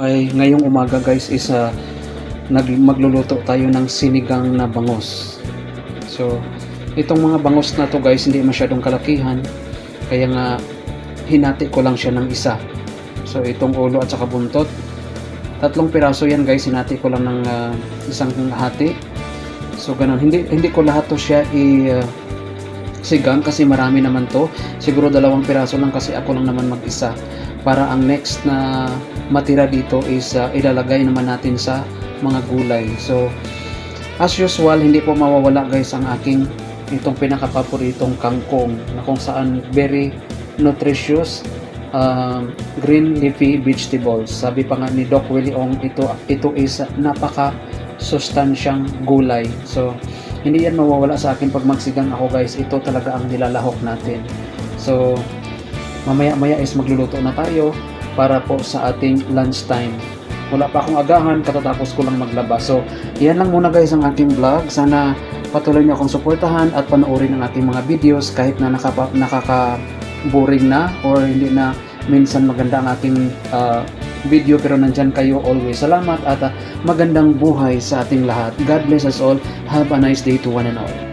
ay ngayong umaga guys is uh, nag, magluluto tayo ng sinigang na bangos. So, itong mga bangos na to guys hindi masyadong kalakihan. Kaya nga hinati ko lang siya ng isa. So, itong ulo at saka buntot. Tatlong piraso yan guys, hinati ko lang ng uh, isang hati. So, ganun. Hindi, hindi ko lahat to siya i... uh, sigang kasi marami naman to. Siguro dalawang piraso lang kasi ako lang naman mag-isa. Para ang next na matira dito is uh, ilalagay naman natin sa mga gulay. So, as usual, hindi po mawawala guys ang aking itong pinakapaboritong kangkong na kung saan very nutritious um, green leafy vegetables. Sabi pa nga ni Doc Willie Ong, ito, ito is napaka sustansyang gulay. So, hindi yan mawawala sa akin pag magsigang ako guys. Ito talaga ang nilalahok natin. So, mamaya-maya is magluluto na tayo para po sa ating lunch time. Wala pa akong agahan, katatapos ko lang maglabas. So, yan lang muna guys ang ating vlog. Sana patuloy niyo akong suportahan at panoorin ang ating mga videos kahit na nakapa, nakaka-boring na or hindi na minsan maganda ang ating uh, video pero nandyan kayo always. Salamat at uh, magandang buhay sa ating lahat. God bless us all. Have a nice day to one and all.